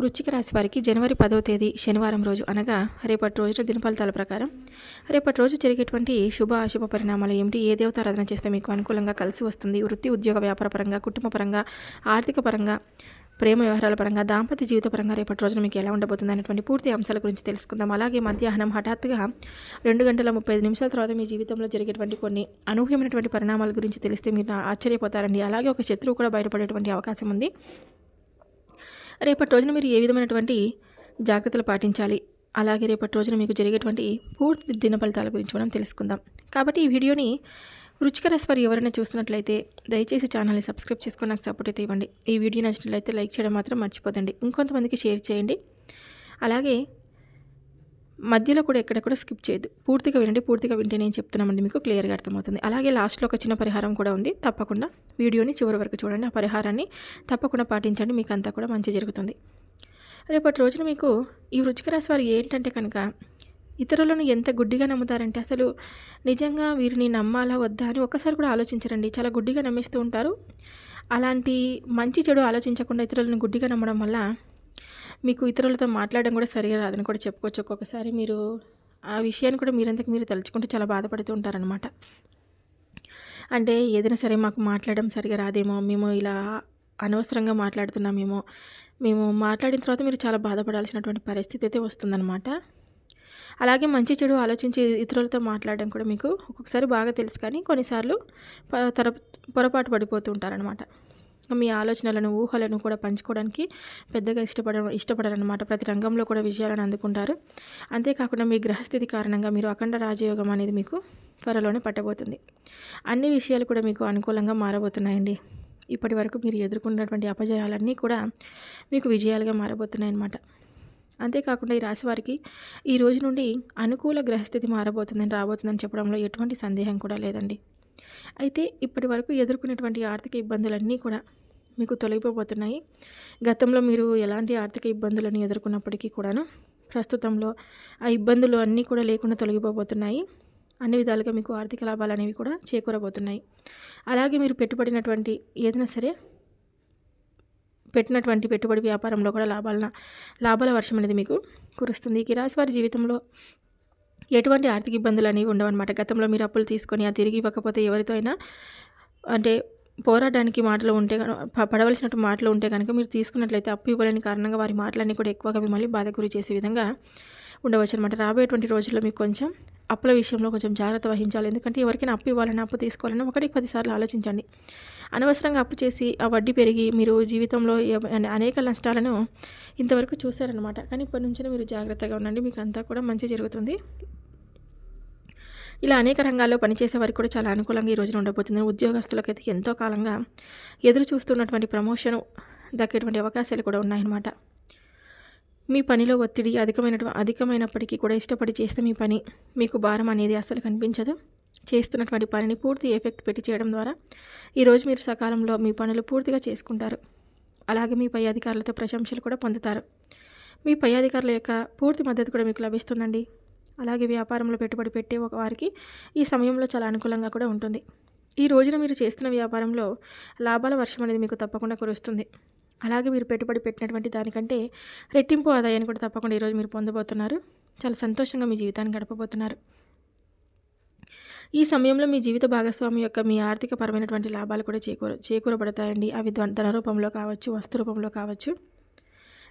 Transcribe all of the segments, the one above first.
వృచ్చిక రాశి వారికి జనవరి పదవ తేదీ శనివారం రోజు అనగా రేపటి రోజున దినఫలితాల ప్రకారం రేపటి రోజు జరిగేటువంటి శుభ అశుభ పరిణామాలు ఏమిటి? ఏ దేవతారాధన చేస్తే మీకు అనుకూలంగా కలిసి వస్తుంది? వృత్తి ఉద్యోగ వ్యాపార పరంగా కుటుంబ పరంగా ఆర్థిక పరంగా ప్రేమ వ్యవహారాల పరంగా దాంపత్య జీవిత పరంగా రేపటి రోజున మీకు ఎలా ఉండబోతుంది అనేటువంటి పూర్తి అంశాల గురించి తెలుసుకుందాం. అలాగే మధ్యాహ్నం హఠాత్తుగా రెండు గంటల ముప్పై ఐదు నిమిషాల తర్వాత మీ జీవితంలో జరిగేటువంటి కొన్ని అనూహ్యమైనటువంటి పరిణామాల గురించి తెలిస్తే మీరు ఆశ్చర్యపోతారండి. అలాగే ఒక శత్రువు కూడా బయటపడేటువంటి అవకాశం ఉంది. రేపటి రోజున మీరు ఏ విధమైనటువంటి జాగ్రత్తలు పాటించాలి? అలాగే రేపటి రోజున మీకు జరిగేటువంటి పూర్తి దిన ఫలితాల గురించి మనం తెలుసుకుందాం. కాబట్టి ఈ వీడియోని రుచికర స్వరి ఎవరైనా చూస్తున్నట్లయితే దయచేసి ఛానల్ని సబ్స్క్రైబ్ చేసుకొని నాకు సపోర్ట్ అయితే ఇవ్వండి. ఈ వీడియో నచ్చినట్లయితే లైక్ చేయడం మాత్రం మర్చిపోదండి ఇంకొంతమందికి షేర్ చేయండి. అలాగే మధ్యలో కూడా ఎక్కడ కూడా స్కిప్ చేయదు పూర్తిగా వినండి పూర్తిగా వింటే నేను చెప్తున్నామండి మీకు క్లియర్గా అర్థమవుతుంది. అలాగే లాస్ట్లో ఒక చిన్న పరిహారం కూడా ఉంది. తప్పకుండా వీడియోని చివరి వరకు చూడండి ఆ పరిహారాన్ని తప్పకుండా పాటించండి మీకు అంతా కూడా మంచి జరుగుతుంది. రేపటి రోజున మీకు ఈ వృచ్చిక రాశి వారు ఏంటంటే కనుక ఇతరులను ఎంత గుడ్డిగా నమ్ముతారంటే అసలు నిజంగా వీరిని నమ్మాలా వద్దా అని ఒక్కసారి కూడా ఆలోచించరండి. చాలా గుడ్డిగా నమ్మేస్తూ ఉంటారు. అలాంటి మంచి చెడు ఆలోచించకుండా ఇతరులను గుడ్డిగా నమ్మడం వల్ల మీకు ఇతరులతో మాట్లాడడం కూడా సరిగా రాదని కూడా చెప్పుకోవచ్చు. ఒక్కొక్కసారి మీరు ఆ విషయాన్ని కూడా మీరంతకు మీరు తలుచుకుంటే చాలా బాధపడుతూ ఉంటారనమాట అంటే ఏదైనా సరే మాకు మాట్లాడడం సరిగా రాదేమో మేము ఇలా అనవసరంగా మాట్లాడుతున్నామేమో మేము మాట్లాడిన తర్వాత మీరు చాలా బాధపడాల్సినటువంటి పరిస్థితి అయితే వస్తుందన్నమాట. అలాగే మంచి చెడు ఆలోచించి ఇతరులతో మాట్లాడడం కూడా మీకు ఒక్కొక్కసారి బాగా తెలుసు కానీ కొన్నిసార్లు తర పొరపాటు పడిపోతూ ఉంటారనమాట మీ ఆలోచనలను ఊహలను కూడా పంచుకోవడానికి పెద్దగా ఇష్టపడ ఇష్టపడరనమాట ప్రతి రంగంలో కూడా విజయాలను అందుకుంటారు. అంతేకాకుండా మీ గ్రహస్థితి కారణంగా మీరు అఖండ రాజయోగం అనేది మీకు త్వరలోనే పట్టబోతుంది. అన్ని విషయాలు కూడా మీకు అనుకూలంగా మారబోతున్నాయండి. ఇప్పటి వరకు మీరు ఎదుర్కొన్నటువంటి అపజయాలన్నీ కూడా మీకు విజయాలుగా మారబోతున్నాయి అన్నమాట అంతేకాకుండా ఈ రాశి వారికి ఈ రోజు నుండి అనుకూల గ్రహస్థితి మారబోతుందని రాబోతుందని చెప్పడంలో ఎటువంటి సందేహం కూడా లేదండి. అయితే ఇప్పటి వరకు ఎదుర్కొనేటువంటి ఆర్థిక ఇబ్బందులన్నీ కూడా మీకు తొలగిపోబోతున్నాయి. గతంలో మీరు ఎలాంటి ఆర్థిక ఇబ్బందులను ఎదుర్కొన్నప్పటికీ కూడాను ప్రస్తుతంలో ఆ ఇబ్బందులు అన్నీ కూడా లేకుండా తొలగిపోబోతున్నాయి. అన్ని విధాలుగా మీకు ఆర్థిక లాభాలు అనేవి కూడా చేకూరబోతున్నాయి. అలాగే మీరు పెట్టుబడినటువంటి ఏదైనా సరే పెట్టినటువంటి పెట్టుబడి వ్యాపారంలో కూడా లాభాల లాభాల వర్షం అనేది మీకు కురుస్తుంది. ఈ రాశి వారి జీవితంలో ఎటువంటి ఆర్థిక ఇబ్బందులు అనేవి ఉండవన్నమాట. గతంలో మీరు అప్పులు తీసుకొని ఆ తిరిగి ఇవ్వకపోతే ఎవరితో అయినా అంటే పోరాటానికి మాటలు ఉంటే పడవలసినట్టు మాటలు ఉంటే కనుక మీరు తీసుకున్నట్లయితే అప్పు ఇవ్వలేని కారణంగా వారి మాటలన్నీ కూడా ఎక్కువగా మిమ్మల్ని బాధ గురి చేసే విధంగా ఉండవచ్చు అనమాట రాబోయేటువంటి రోజుల్లో మీకు కొంచెం అప్పుల విషయంలో కొంచెం జాగ్రత్త వహించాలి. ఎందుకంటే ఎవరికైనా అప్పు ఇవ్వాలని అప్పు తీసుకోవాలని ఒకటికి పదిసార్లు ఆలోచించండి. అనవసరంగా అప్పు చేసి ఆ వడ్డీ పెరిగి మీరు జీవితంలో అనేక నష్టాలను ఇంతవరకు చూశారనమాట కానీ ఇప్పటి నుంచే మీరు జాగ్రత్తగా ఉండండి. మీకు అంతా కూడా మంచి జరుగుతుంది. ఇలా అనేక రంగాల్లో పనిచేసే వారికి కూడా చాలా అనుకూలంగా ఈ రోజున ఉండబోతుంది. ఉద్యోగస్తులకైతే ఎంతో కాలంగా ఎదురు చూస్తున్నటువంటి ప్రమోషన్ దక్కేటువంటి అవకాశాలు కూడా ఉన్నాయన్నమాట. మీ పనిలో ఒత్తిడి అధికమైన అధికమైనప్పటికీ కూడా ఇష్టపడి చేస్తే మీ పని మీకు భారం అనేది అసలు కనిపించదు. చేస్తున్నటువంటి పనిని పూర్తి ఎఫెక్ట్ పెట్టి చేయడం ద్వారా ఈరోజు మీరు సకాలంలో మీ పనులు పూర్తిగా చేసుకుంటారు. అలాగే మీ పై అధికారులతో ప్రశంసలు కూడా పొందుతారు. మీ పై అధికారుల యొక్క పూర్తి మద్దతు కూడా మీకు లభిస్తుందండి. అలాగే వ్యాపారంలో పెట్టుబడి పెట్టే ఒక వారికి ఈ సమయంలో చాలా అనుకూలంగా కూడా ఉంటుంది. ఈ రోజున మీరు చేస్తున్న వ్యాపారంలో లాభాల వర్షం అనేది మీకు తప్పకుండా కురుస్తుంది. అలాగే మీరు పెట్టుబడి పెట్టినటువంటి దానికంటే రెట్టింపు ఆదాయాన్ని కూడా తప్పకుండా ఈరోజు మీరు పొందబోతున్నారు. చాలా సంతోషంగా మీ జీవితాన్ని గడపబోతున్నారు. ఈ సమయంలో మీ జీవిత భాగస్వామి యొక్క మీ ఆర్థిక పరమైనటువంటి లాభాలు కూడా చేకూర చేకూరబడతాయండి. అవి ధన రూపంలో కావచ్చు వస్తు రూపంలో కావచ్చు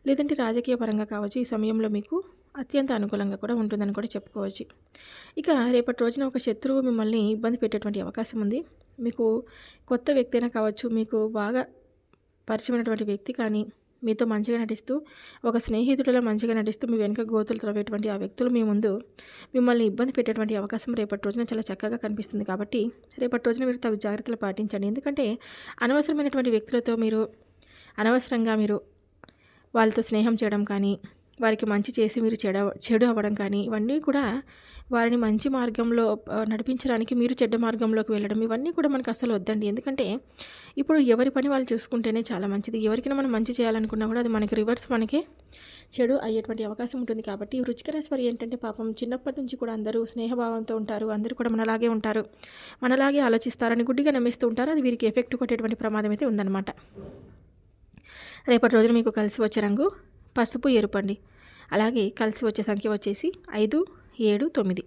లేదంటే రాజకీయ పరంగా కావచ్చు ఈ సమయంలో మీకు అత్యంత అనుకూలంగా కూడా ఉంటుందని కూడా చెప్పుకోవచ్చు. ఇక రేపటి రోజున ఒక శత్రువు మిమ్మల్ని ఇబ్బంది పెట్టేటువంటి అవకాశం ఉంది. మీకు కొత్త వ్యక్తి అయినా కావచ్చు మీకు బాగా పరిచయమైనటువంటి వ్యక్తి కానీ మీతో మంచిగా నటిస్తూ ఒక స్నేహితుడిలో మంచిగా నటిస్తూ మీ వెనుక గోతులు త్రవేటువంటి ఆ వ్యక్తులు మీ ముందు మిమ్మల్ని ఇబ్బంది పెట్టేటువంటి అవకాశం రేపటి రోజున చాలా చక్కగా కనిపిస్తుంది కాబట్టి రేపటి రోజున మీరు తగు జాగ్రత్తలు పాటించండి. ఎందుకంటే అనవసరమైనటువంటి వ్యక్తులతో మీరు అనవసరంగా మీరు వాళ్ళతో స్నేహం చేయడం కానీ వారికి మంచి చేసి మీరు చెడ చెడు అవ్వడం కానీ ఇవన్నీ కూడా వారిని మంచి మార్గంలో నడిపించడానికి మీరు చెడ్డ మార్గంలోకి వెళ్ళడం ఇవన్నీ కూడా మనకు అసలు వద్దండి. ఎందుకంటే ఇప్పుడు ఎవరి పని వాళ్ళు చూసుకుంటేనే చాలా మంచిది. ఎవరికైనా మనం మంచి చేయాలనుకున్నా కూడా అది మనకి రివర్స్ మనకి చెడు అయ్యేటువంటి అవకాశం ఉంటుంది. కాబట్టి రుచికరేశ్వరి ఏంటంటే పాపం చిన్నప్పటి నుంచి కూడా అందరూ స్నేహభావంతో ఉంటారు. అందరూ కూడా మనలాగే ఉంటారు. మనలాగే ఆలోచిస్తారని గుడ్డిగా నమ్మిస్తూ ఉంటారు. అది వీరికి ఎఫెక్ట్ కొట్టేటువంటి ప్రమాదం అయితే ఉందన్నమాట. రేపటి రోజున మీకు కలిసి వచ్చే రంగు పసుపు ఎరుపండి. అలాగే కలిసి వచ్చే సంఖ్య వచ్చేసి ఐదు ఏడు తొమ్మిది.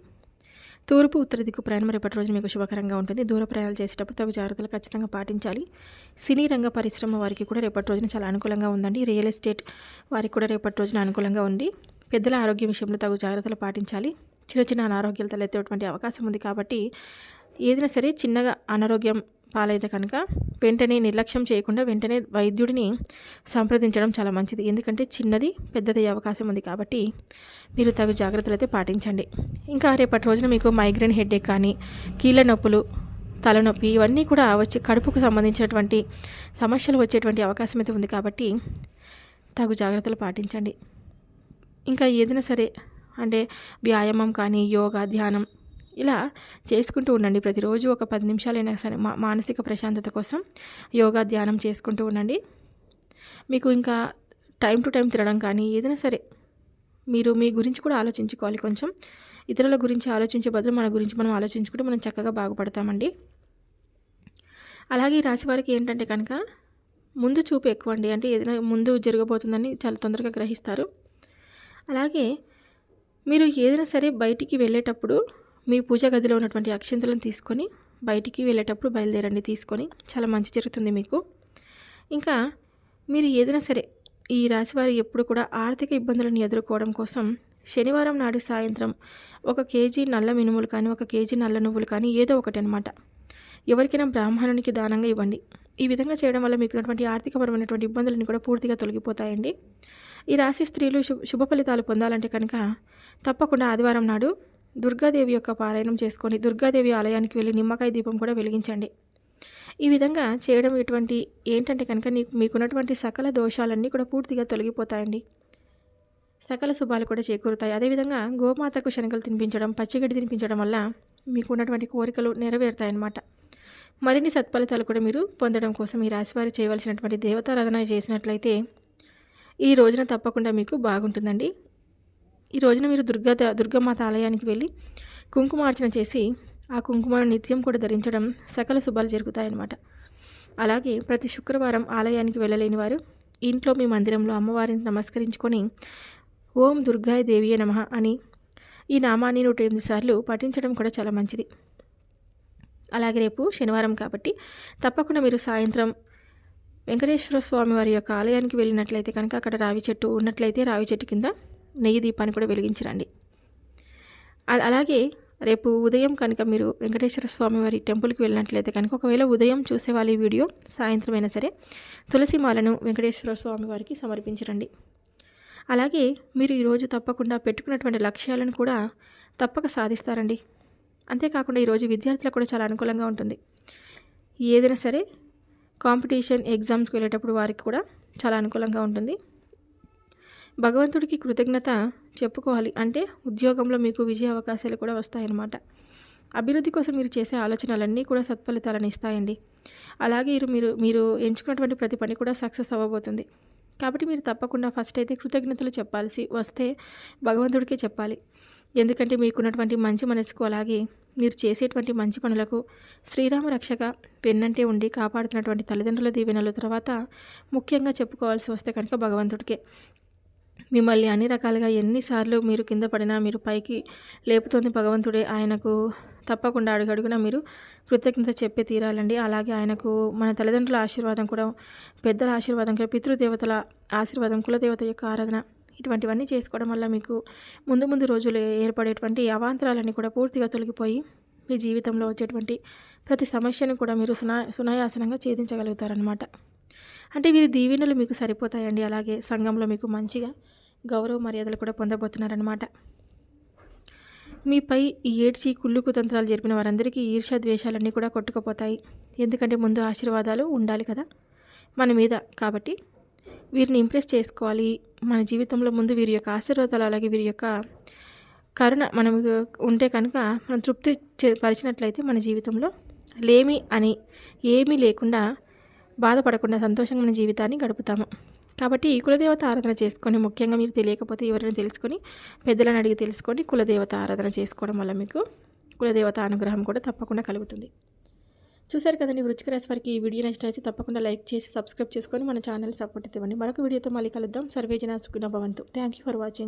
తూర్పు ఉత్తర దిక్కు ప్రయాణం రేపటి రోజు మీకు శుభకరంగా ఉంటుంది. దూర ప్రయాణాలు చేసేటప్పుడు తగు జాగ్రత్తలు ఖచ్చితంగా పాటించాలి. సినీ రంగ పరిశ్రమ వారికి కూడా రేపటి రోజున చాలా అనుకూలంగా ఉందండి. రియల్ ఎస్టేట్ వారికి కూడా రేపటి రోజున అనుకూలంగా ఉంది. పెద్దల ఆరోగ్యం విషయంలో తగు జాగ్రత్తలు పాటించాలి. చిన్న చిన్న అనారోగ్యాలు తలెత్తేటువంటి అవకాశం ఉంది కాబట్టి ఏదైనా సరే చిన్నగా అనారోగ్యం పాలైతే కనుక వెంటనే నిర్లక్ష్యం చేయకుండా వెంటనే వైద్యుడిని సంప్రదించడం చాలా మంచిది. ఎందుకంటే చిన్నది పెద్దది అవకాశం ఉంది కాబట్టి మీరు తగు జాగ్రత్తలు అయితే పాటించండి. ఇంకా రేపటి రోజున మీకు మైగ్రేన్ హెడేక్ కానీ కీళ్ళ నొప్పులు తలనొప్పి ఇవన్నీ కూడా వచ్చే కడుపుకు సంబంధించినటువంటి సమస్యలు వచ్చేటువంటి అవకాశం అయితే ఉంది కాబట్టి తగు జాగ్రత్తలు పాటించండి. ఇంకా ఏదైనా సరే అంటే వ్యాయామం కానీ యోగా ధ్యానం ఇలా చేసుకుంటూ ఉండండి. ప్రతిరోజు ఒక పది నిమిషాలైనా సరే మా మానసిక ప్రశాంతత కోసం యోగా ధ్యానం చేసుకుంటూ ఉండండి. మీకు ఇంకా టైం టు టైం తినడం కానీ ఏదైనా సరే మీరు మీ గురించి కూడా ఆలోచించుకోవాలి కొంచెం. ఇతరుల గురించి ఆలోచించే బదులు మన గురించి మనం ఆలోచించుకుంటే మనం చక్కగా బాగుపడతామండి. అలాగే ఈ రాశి వారికి ఏంటంటే కనుక ముందు చూపు ఎక్కువ అండి అంటే ఏదైనా ముందు జరగబోతుందని చాలా తొందరగా గ్రహిస్తారు. అలాగే మీరు ఏదైనా సరే బయటికి వెళ్ళేటప్పుడు మీ పూజ గదిలో ఉన్నటువంటి అక్షింతలను తీసుకొని బయటికి వెళ్ళేటప్పుడు బయలుదేరండి తీసుకొని. చాలా మంచి జరుగుతుంది మీకు. ఇంకా మీరు ఏదైనా సరే ఈ రాశివారి ఎప్పుడు కూడా ఆర్థిక ఇబ్బందులను ఎదుర్కోవడం కోసం శనివారం నాడు సాయంత్రం ఒక కేజీ నల్ల మినుములు కానీ ఒక కేజీ నల్ల నువ్వులు కానీ ఏదో ఒకటి అనమాట ఎవరికైనా బ్రాహ్మణునికి దానంగా ఇవ్వండి. ఈ విధంగా చేయడం వల్ల మీకు ఉన్నటువంటి ఆర్థికపరమైనటువంటి ఇబ్బందులను కూడా పూర్తిగా తొలగిపోతాయండి. ఈ రాశి స్త్రీలు శుభ ఫలితాలు పొందాలంటే కనుక తప్పకుండా ఆదివారం నాడు దుర్గాదేవి యొక్క పారాయణం చేసుకొని దుర్గాదేవి ఆలయానికి వెళ్ళి నిమ్మకాయ దీపం కూడా వెలిగించండి. ఈ విధంగా చేయడం ఇటువంటి ఏంటంటే కనుక నీకు మీకున్నటువంటి సకల దోషాలన్నీ కూడా పూర్తిగా తొలగిపోతాయండి. సకల శుభాలు కూడా చేకూరుతాయి. అదేవిధంగా గోమాతకు శనగలు తినిపించడం పచ్చిగడ్డి తినిపించడం వల్ల మీకు ఉన్నటువంటి కోరికలు నెరవేరుతాయన్నమాట. మరిన్ని సత్ఫలితాలు కూడా మీరు పొందడం కోసం ఈ రాశివారి చేయవలసినటువంటి దేవతారాధన చేసినట్లయితే ఈ రోజున తప్పకుండా మీకు బాగుంటుందండి. ఈ రోజున మీరు దుర్గా దుర్గమాత ఆలయానికి వెళ్ళి కుంకుమార్చన చేసి ఆ కుంకుమను నిత్యం కూడా ధరించడం సకల శుభాలు జరుగుతాయన్నమాట. అలాగే ప్రతి శుక్రవారం ఆలయానికి వెళ్ళలేని వారు ఇంట్లో మీ మందిరంలో అమ్మవారిని నమస్కరించుకొని ఓం దుర్గాయ దేవియ నమ అని ఈ నామాన్ని నూట ఎనిమిది సార్లు పఠించడం కూడా చాలా మంచిది. అలాగే రేపు శనివారం కాబట్టి తప్పకుండా మీరు సాయంత్రం వెంకటేశ్వర స్వామి వారి యొక్క ఆలయానికి వెళ్ళినట్లయితే కనుక అక్కడ రావి చెట్టు ఉన్నట్లయితే రావి చెట్టు కింద నెయ్యి దీపాన్ని కూడా వెలిగించరండి. అలాగే రేపు ఉదయం కనుక మీరు వెంకటేశ్వర స్వామి వారి టెంపుల్కి వెళ్ళినట్లయితే కనుక ఒకవేళ ఉదయం చూసేవాళ్ళు ఈ వీడియో సాయంత్రం అయినా సరే తులసి మాలను వెంకటేశ్వర స్వామి వారికి సమర్పించరండి. అలాగే మీరు ఈరోజు తప్పకుండా పెట్టుకున్నటువంటి లక్ష్యాలను కూడా తప్పక సాధిస్తారండి. అంతేకాకుండా ఈరోజు విద్యార్థులకు కూడా చాలా అనుకూలంగా ఉంటుంది. ఏదైనా సరే కాంపిటీషన్ ఎగ్జామ్స్కి వెళ్ళేటప్పుడు వారికి కూడా చాలా అనుకూలంగా ఉంటుంది. భగవంతుడికి కృతజ్ఞత చెప్పుకోవాలి. అంటే ఉద్యోగంలో మీకు విజయ అవకాశాలు కూడా వస్తాయన్నమాట. అభివృద్ధి కోసం మీరు చేసే ఆలోచనలన్నీ కూడా సత్ఫలితాలను ఇస్తాయండి. అలాగే మీరు మీరు ఎంచుకున్నటువంటి ప్రతి పని కూడా సక్సెస్ అవ్వబోతుంది. కాబట్టి మీరు తప్పకుండా ఫస్ట్ అయితే కృతజ్ఞతలు చెప్పాల్సి వస్తే భగవంతుడికే చెప్పాలి. ఎందుకంటే మీకున్నటువంటి మంచి మనసుకు అలాగే మీరు చేసేటువంటి మంచి పనులకు శ్రీరామ రక్షక వెన్నంటే ఉండి కాపాడుతున్నటువంటి తల్లిదండ్రుల దీవెనల తర్వాత ముఖ్యంగా చెప్పుకోవాల్సి వస్తే కనుక భగవంతుడికే. మిమ్మల్ని అన్ని రకాలుగా ఎన్నిసార్లు మీరు కింద పడినా మీరు పైకి లేపుతోంది భగవంతుడే. ఆయనకు తప్పకుండా అడుగడుగున మీరు కృతజ్ఞత చెప్పే తీరాలండి. అలాగే ఆయనకు మన తల్లిదండ్రుల ఆశీర్వాదం కూడా పెద్దల ఆశీర్వాదం కూడా పితృదేవతల ఆశీర్వాదం కులదేవత యొక్క ఆరాధన ఇటువంటివన్నీ చేసుకోవడం వల్ల మీకు ముందు ముందు రోజులు ఏర్పడేటువంటి అవాంతరాలన్నీ కూడా పూర్తిగా తొలగిపోయి మీ జీవితంలో వచ్చేటువంటి ప్రతి సమస్యను కూడా మీరు సునా సునాయాసనంగా ఛేదించగలుగుతారనమాట అంటే వీరి దీవెనలు మీకు సరిపోతాయండి. అలాగే సంఘంలో మీకు మంచిగా గౌరవ మర్యాదలు కూడా పొందబోతున్నారన్నమాట. మీపై ఈ ఏడ్చి కుళ్ళు కుతంత్రాలు జరిపిన వారందరికీ ఈర్ష ద్వేషాలన్నీ కూడా కొట్టుకుపోతాయి. ఎందుకంటే ముందు ఆశీర్వాదాలు ఉండాలి కదా. మన మీద కాబట్టి వీరిని ఇంప్రెస్ చేసుకోవాలి. మన జీవితంలో ముందు వీరి యొక్క ఆశీర్వాదాలు అలాగే వీరి యొక్క కరుణ మనం ఉంటే కనుక మనం తృప్తి పరిచినట్లయితే మన జీవితంలో లేమి అని ఏమీ లేకుండా బాధపడకుండా సంతోషంగా మన జీవితాన్ని గడుపుతాము. కాబట్టి ఈ కులదేవత ఆరాధన చేసుకొని ముఖ్యంగా మీరు తెలియకపోతే ఎవరైనా తెలుసుకొని పెద్దలను అడిగి తెలుసుకొని కులదేవత ఆరాధన చేసుకోవడం వల్ల మీకు కులదేవత అనుగ్రహం కూడా తప్పకుండా కలుగుతుంది. చూశారు కదండి వృచ్చిక రాశి వారికి ఈ వీడియో నచ్చినట్లయితే తప్పకుండా లైక్ చేసి సబ్స్క్రైబ్ చేసుకొని మన ఛానల్ సపోర్ట్ ఇవ్వండి. మరొక వీడియోతో మళ్ళీ కలుద్దాం. సర్వేజన సుఖిన భవంతు. Thank you for watching